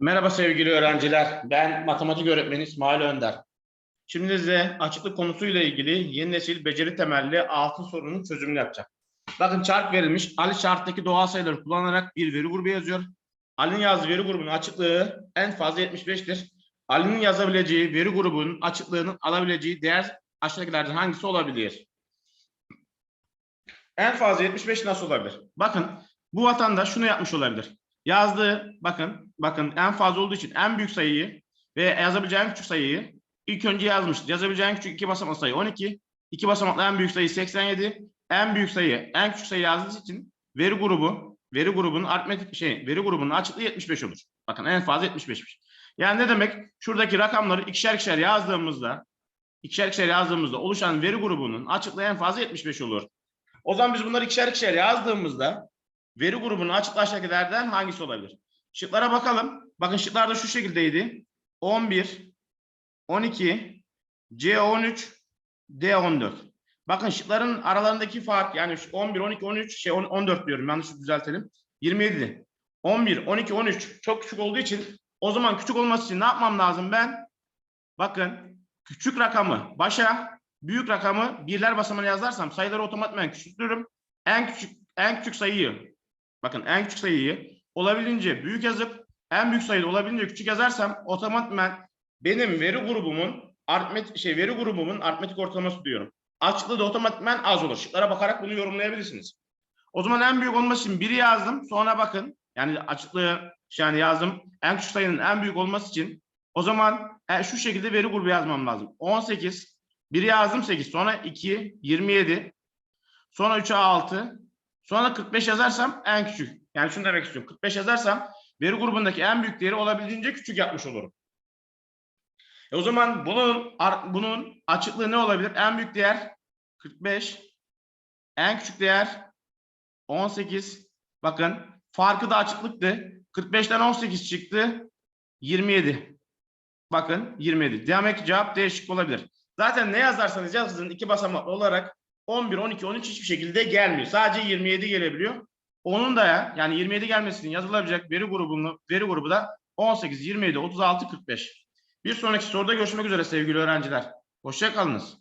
Merhaba sevgili öğrenciler. Ben matematik öğretmeni İsmail Önder. Şimdi size açıklık konusuyla ilgili yeni nesil beceri temelli 6 sorunun çözümünü yapacağım. Bakın çark verilmiş. Ali şarttaki doğal sayıları kullanarak bir veri grubu yazıyor. Ali'nin yazdığı veri grubunun açıklığı en fazla 75'tir. Ali'nin yazabileceği veri grubunun açıklığının alabileceği değer aşağıdakilerden hangisi olabilir? En fazla 75 nasıl olabilir? Bakın bu vatandaş şunu yapmış olabilir. Yazdığı bakın bakın en fazla olduğu için en büyük sayıyı ve yazabileceği en küçük sayıyı ilk önce yazmıştır. Yazabileceği en küçük iki basamaklı sayı 12. iki basamaklı en büyük sayı 87. En büyük sayı en küçük sayı yazdığı için veri grubu veri grubunun aritmetik şey veri grubunun açıklığı 75 olur. Bakın en fazla 75'miş. Yani ne demek? Şuradaki rakamları ikişer ikişer yazdığımızda ikişer ikişer yazdığımızda oluşan veri grubunun açıklığı en fazla 75 olur. O zaman biz bunları ikişer ikişer yazdığımızda veri grubunun açıklığı aşağıdakilerden hangisi olabilir? Şıklara bakalım. Bakın şıklar da şu şekildeydi. 11, 12, C13, D14. Bakın şıkların aralarındaki fark yani şu 11, 12, 13, şey 10 14 diyorum yanlış düzeltelim. 27. 11, 12, 13 çok küçük olduğu için o zaman küçük olması için ne yapmam lazım ben? Bakın küçük rakamı başa, büyük rakamı birler basamağına yazarsam sayıları otomatikman küçültürüm. En küçük en küçük sayıyı bakın en küçük sayıyı olabildiğince büyük yazıp en büyük sayıyı olabildiğince küçük yazarsam otomatikman benim veri grubumun aritmetik şey veri grubumun aritmetik ortalaması diyorum. Açıklığı da otomatikman az olur. Şıklara bakarak bunu yorumlayabilirsiniz. O zaman en büyük olması için biri yazdım. Sonra bakın yani açıklığı yani yazdım. En küçük sayının en büyük olması için o zaman e, şu şekilde veri grubu yazmam lazım. 18 biri yazdım 8 sonra 2 27 sonra 3'e 6 sonra 45 yazarsam en küçük. Yani şunu demek istiyorum. 45 yazarsam veri grubundaki en büyük değeri olabildiğince küçük yapmış olurum. E o zaman bunun bunun açıklığı ne olabilir? En büyük değer 45. En küçük değer 18. Bakın farkı da açıklıktı. 45'ten 18 çıktı. 27. Bakın 27. Demek ki cevap D şıkkı olabilir. Zaten ne yazarsanız yazın iki basamaklı olarak 11, 12, 13 hiçbir şekilde gelmiyor. Sadece 27 gelebiliyor. Onun da ya yani 27 gelmesinin yazılabilecek veri grubunu veri grubu da 18, 27, 36, 45. Bir sonraki soruda görüşmek üzere sevgili öğrenciler. Hoşça kalınız.